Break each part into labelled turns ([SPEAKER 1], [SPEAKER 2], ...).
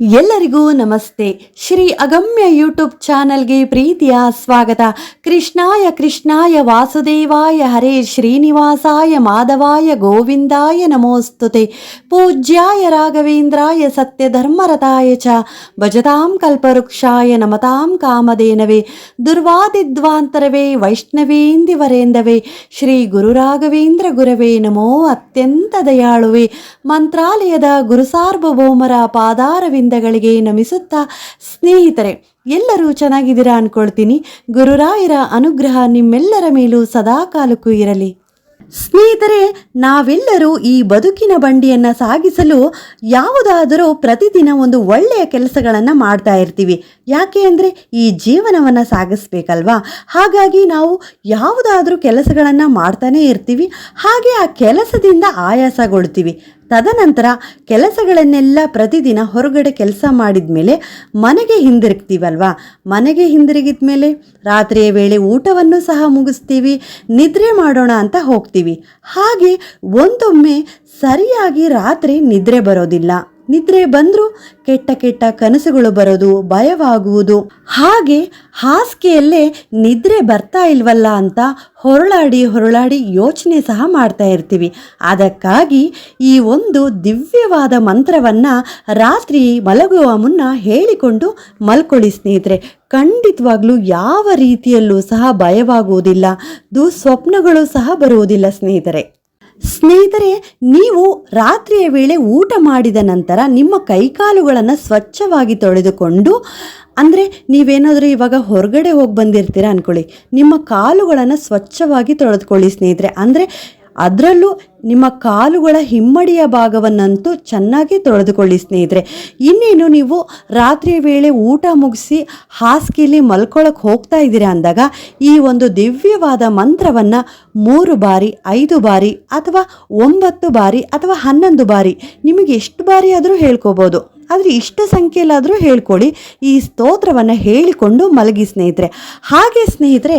[SPEAKER 1] ಎಲ್ಲರಿಗೂ ನಮಸ್ತೆ. ಶ್ರೀ ಅಗಮ್ಯ ಯೂಟ್ಯೂಬ್ ಚಾನಲ್ಗೆ ಪ್ರೀತಿಯ ಸ್ವಾಗತ. ಕೃಷ್ಣಾಯ ಕೃಷ್ಣಾಯ ವಾಸುದೇವಾಯ ಹರೇ ಶ್ರೀನಿವಾಸಾಯ ಮಾಧವಾಯ ಗೋವಿಂದಾಯ ನಮೋಸ್ತುತೆ. ಪೂಜ್ಯಾಯ ರಾಘವೇಂದ್ರಾಯ ಸತ್ಯಧರ್ಮರತಾಯ ಚ. ಭಜತಾಂ ಕಲ್ಪವೃಕ್ಷಾಯ ನಮತಾಂ ಕಾಮಧೇನವೇ. ದುರ್ವಾದಿದ್ವಾಂತರವೇ ವೈಷ್ಣವೇಂದಿವರೇಂದವೇ ಶ್ರೀ ಗುರುರಾಘವೇಂದ್ರ ಗುರವೇ ನಮೋ ಅತ್ಯಂತ ದಯಾಳುವೆ. ಮಂತ್ರಾಲಯದ ಗುರುಸಾರ್ವಭೌಮರ ಪಾದಾರವಿಂದಗಳಿಗೆ ನಮಿಸುತ್ತಾ ಸ್ನೇಹಿತರೆ, ಎಲ್ಲರೂ ಚೆನ್ನಾಗಿದ್ದೀರಾ ಅಂದ್ಕೊಳ್ತೀನಿ ಗುರುರಾಯರ ಅನುಗ್ರಹ ನಿಮ್ಮೆಲ್ಲರ ಮೇಲೂ ಸದಾ ಕಾಲಕ್ಕೂ ಇರಲಿ. ಸ್ನೇಹಿತರೆ, ನಾವೆಲ್ಲರೂ ಈ ಬದುಕಿನ ಬಂಡಿಯನ್ನು ಸಾಗಿಸಲು ಯಾವುದಾದರೂ ಪ್ರತಿದಿನ ಒಂದು ಒಳ್ಳೆಯ ಕೆಲಸಗಳನ್ನು ಮಾಡ್ತಾ ಇರ್ತೀವಿ. ಯಾಕೆ ಅಂದರೆ, ಈ ಜೀವನವನ್ನು ಸಾಗಿಸ್ಬೇಕಲ್ವಾ? ಹಾಗಾಗಿ ನಾವು ಯಾವುದಾದ್ರೂ ಕೆಲಸಗಳನ್ನು ಮಾಡ್ತಾನೇ ಇರ್ತೀವಿ. ಹಾಗೆ ಆ ಕೆಲಸದಿಂದ ಆಯಾಸಗೊಳ್ತೀವಿ. ತದನಂತರ ಕೆಲಸಗಳನ್ನೆಲ್ಲ ಪ್ರತಿದಿನ ಹೊರಗಡೆ ಕೆಲಸ ಮಾಡಿದ ಮೇಲೆ ಮನೆಗೆ ಹಿಂದಿರುಗ್ತೀವಲ್ವಾ? ಮನೆಗೆ ಹಿಂದಿರುಗಿದ ಮೇಲೆ ರಾತ್ರಿಯ ವೇಳೆ ಊಟವನ್ನು ಸಹ ಮುಗಿಸ್ತೀವಿ, ನಿದ್ರೆ ಮಾಡೋಣ ಅಂತ ಹೋಗ್ತೀವಿ. ಹಾಗೆ ಒಂದೊಮ್ಮೆ ಸರಿಯಾಗಿ ರಾತ್ರಿ ನಿದ್ರೆ ಬರೋದಿಲ್ಲ. ನಿದ್ರೆ ಬಂದರೂ ಕೆಟ್ಟ ಕೆಟ್ಟ ಕನಸುಗಳು ಬರೋದು ಭಯವಾಗುವುದು. ಹಾಗೆ ಹಾಸಿಗೆಯಲ್ಲೇ ನಿದ್ರೆ ಬರ್ತಾ ಇಲ್ವಲ್ಲ ಅಂತ ಹೊರಳಾಡಿ ಹೊರಳಾಡಿ ಯೋಚನೆ ಸಹ ಮಾಡ್ತಾ ಇರ್ತೀವಿ. ಅದಕ್ಕಾಗಿ ಈ ಒಂದು ದಿವ್ಯವಾದ ಮಂತ್ರವನ್ನು ರಾತ್ರಿ ಮಲಗುವ ಮುನ್ನ ಹೇಳಿಕೊಂಡು ಮಲ್ಕೊಳ್ಳಿ ಸ್ನೇಹಿತರೆ. ಖಂಡಿತವಾಗ್ಲೂ ಯಾವ ರೀತಿಯಲ್ಲೂ ಸಹ ಭಯವಾಗುವುದಿಲ್ಲ. ದುಸ್ವಪ್ನಗಳು ಸಹ ಬರುವುದಿಲ್ಲ ಸ್ನೇಹಿತರೆ. ಸ್ನೇಹಿತರೆ, ನೀವು ರಾತ್ರಿಯ ವೇಳೆ ಊಟ ಮಾಡಿದ ನಂತರ ನಿಮ್ಮ ಕೈಕಾಲುಗಳನ್ನು ಸ್ವಚ್ಛವಾಗಿ ತೊಳೆದುಕೊಂಡು, ಅಂದರೆ ನೀವೇನಾದರೂ ಇವಾಗ ಹೊರಗಡೆ ಹೋಗಿ ಬಂದಿರ್ತೀರ ಅಂದ್ಕೊಳ್ಳಿ ನಿಮ್ಮ ಕಾಲುಗಳನ್ನು ಸ್ವಚ್ಛವಾಗಿ ತೊಳೆದುಕೊಳ್ಳಿ ಸ್ನೇಹಿತರೆ. ಅಂದರೆ ಅದರಲ್ಲೂ ನಿಮ್ಮ ಕಾಲುಗಳ ಹಿಮ್ಮಡಿಯ ಭಾಗವನ್ನಂತೂ ಚೆನ್ನಾಗಿ ತೊಳೆದುಕೊಳ್ಳಿ ಸ್ನೇಹಿತರೆ. ಇನ್ನೇನು ನೀವು ರಾತ್ರಿ ವೇಳೆ ಊಟ ಮುಗಿಸಿ ಹಾಸಿಗೆಯಲ್ಲಿ ಮಲ್ಕೊಳ್ಳೋಕೆ ಹೋಗ್ತಾ ಇದ್ದೀರಾ ಅಂದಾಗ ಈ ಒಂದು ದಿವ್ಯವಾದ ಮಂತ್ರವನ್ನು ಮೂರು ಬಾರಿ, ಐದು ಬಾರಿ ಅಥವಾ ಒಂಬತ್ತು ಬಾರಿ ಅಥವಾ ಹನ್ನೊಂದು ಬಾರಿ ನಿಮಗೆ ಎಷ್ಟು ಬಾರಿ ಆದರೂ ಹೇಳ್ಕೋಬೋದು. ಆದರೆ ಇಷ್ಟು ಸಂಖ್ಯೆಯಲ್ಲಾದರೂ ಹೇಳ್ಕೊಳ್ಳಿ ಈ ಸ್ತೋತ್ರವನ್ನು ಹೇಳಿಕೊಂಡು ಮಲಗಿ ಸ್ನೇಹಿತರೆ. ಹಾಗೆ ಸ್ನೇಹಿತರೆ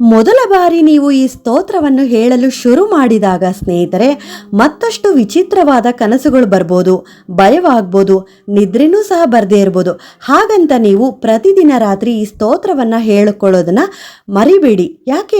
[SPEAKER 1] ಮೊದಲ ಬಾರಿ ನೀವು ಈ ಸ್ತೋತ್ರವನ್ನು ಹೇಳಲು ಶುರು ಮಾಡಿದಾಗ, ಸ್ನೇಹಿತರೆ, ಮತ್ತಷ್ಟು ವಿಚಿತ್ರವಾದ ಕನಸುಗಳು ಬರ್ಬೋದು, ಭಯವಾಗ್ಬೋದು, ನಿದ್ರೆನೂ ಸಹ ಬರದೇ ಇರ್ಬೋದು. ಹಾಗಂತ ನೀವು ಪ್ರತಿದಿನ ರಾತ್ರಿ ಈ ಸ್ತೋತ್ರವನ್ನು ಹೇಳಿಕೊಳ್ಳೋದನ್ನ ಮರಿಬೇಡಿ. ಯಾಕೆ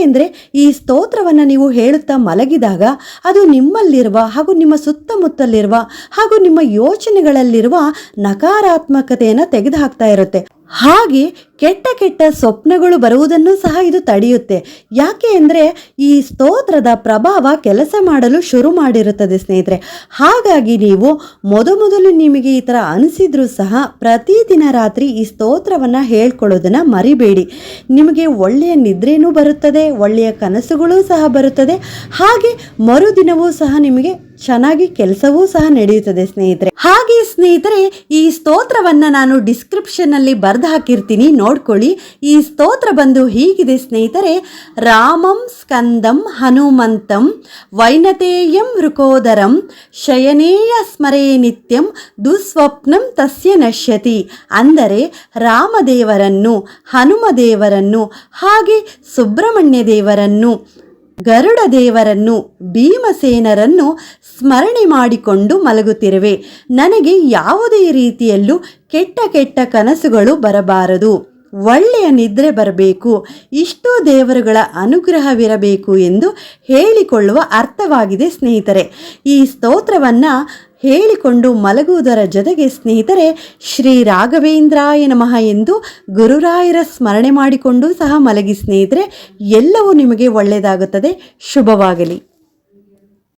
[SPEAKER 1] ಈ ಸ್ತೋತ್ರವನ್ನು ನೀವು ಹೇಳುತ್ತಾ ಮಲಗಿದಾಗ ಅದು ನಿಮ್ಮಲ್ಲಿರುವ ಹಾಗೂ ನಿಮ್ಮ ಸುತ್ತಮುತ್ತಲಿರುವ ಹಾಗೂ ನಿಮ್ಮ ಯೋಚನೆಗಳಲ್ಲಿರುವ ನಕಾರಾತ್ಮಕತೆಯನ್ನು ತೆಗೆದುಹಾಕ್ತಾ ಇರುತ್ತೆ. ಹಾಗೆ ಕೆಟ್ಟ ಕೆಟ್ಟ ಸ್ವಪ್ನಗಳು ಬರುವುದನ್ನು ಸಹ ಇದು ತಡೆಯುತ್ತೆ. ಯಾಕೆ ಅಂದರೆ ಈ ಸ್ತೋತ್ರದ ಪ್ರಭಾವ ಕೆಲಸ ಮಾಡಲು ಶುರು ಮಾಡಿರುತ್ತದೆ ಸ್ನೇಹಿತರೆ. ಹಾಗಾಗಿ ನೀವು ಮೊದಮೊದಲು ನಿಮಗೆ ಈ ಥರ ಅನಿಸಿದ್ರೂ ಸಹ ಪ್ರತಿದಿನ ರಾತ್ರಿ ಈ ಸ್ತೋತ್ರವನ್ನು ಹೇಳ್ಕೊಳ್ಳೋದನ್ನು ಮರಿಬೇಡಿ. ನಿಮಗೆ ಒಳ್ಳೆಯ ನಿದ್ರೆಯೂ ಬರುತ್ತದೆ, ಒಳ್ಳೆಯ ಕನಸುಗಳೂ ಸಹ ಬರುತ್ತದೆ. ಹಾಗೆ ಮರುದಿನವೂ ಸಹ ನಿಮಗೆ ಚೆನ್ನಾಗಿ ಕೆಲಸವೂ ಸಹ ನಡೆಯುತ್ತದೆ, ಸ್ನೇಹಿತರೆ. ಹಾಗೆ ಸ್ನೇಹಿತರೆ, ಈ ಸ್ತೋತ್ರವನ್ನ ನಾನು ಡಿಸ್ಕ್ರಿಪ್ಷನ್ ಅಲ್ಲಿ ಬರೆದು ಹಾಕಿರ್ತೀನಿ. ನೋಡ್ಕೊಳ್ಳಿ. ಈ ಸ್ತೋತ್ರ ಬಂದು ಹೀಗಿದೆ, ಸ್ನೇಹಿತರೆ. ರಾಮಂ ಸ್ಕಂದಂ ಹನುಮಂತಂ ವೈನತೇಯಂ ಋಕೋದರಂ ಶಯನೇಯ ಸ್ಮರೇ ನಿತ್ಯಂ ದುಸ್ವಪ್ನಂ ತಸ್ಯ ನಶ್ಯತಿ. ಅಂದರೆ ರಾಮದೇವರನ್ನು, ಹನುಮದೇವರನ್ನು, ಹಾಗೆ ಸುಬ್ರಹ್ಮಣ್ಯ ದೇವರನ್ನು ಗರುಡ ದೇವರನ್ನು ಭೀಮಸೇನರನ್ನು ಸ್ಮರಣೆ ಮಾಡಿಕೊಂಡು ಮಲಗುತ್ತಿರುವೆ. ನನಗೆ ಯಾವುದೇ ರೀತಿಯಲ್ಲೂ ಕೆಟ್ಟ ಕೆಟ್ಟ ಕನಸುಗಳು ಬರಬಾರದು. ಒಳ್ಳೆಯ ನಿದ್ರೆ ಬರಬೇಕು. ಇಷ್ಟೋ ದೇವರುಗಳ ಅನುಗ್ರಹವಿರಬೇಕು ಎಂದು ಹೇಳಿಕೊಳ್ಳುವ ಅರ್ಥವಾಗಿದೆ ಸ್ನೇಹಿತರೆ. ಈ ಸ್ತೋತ್ರವನ್ನು ಹೇಳಿಕೊಂಡು ಮಲಗುವುದರ ಜೊತೆಗೆ ಸ್ನೇಹಿತರೆ, ಶ್ರೀ ರಾಘವೇಂದ್ರಾಯ ನಮಃ ಎಂದು ಗುರುರಾಯರ ಸ್ಮರಣೆ ಮಾಡಿಕೊಂಡು ಸಹ ಮಲಗಿ ಸ್ನೇಹಿತರೆ, ಎಲ್ಲವೂ ನಿಮಗೆ ಒಳ್ಳೆಯದಾಗುತ್ತದೆ. ಶುಭವಾಗಲಿ.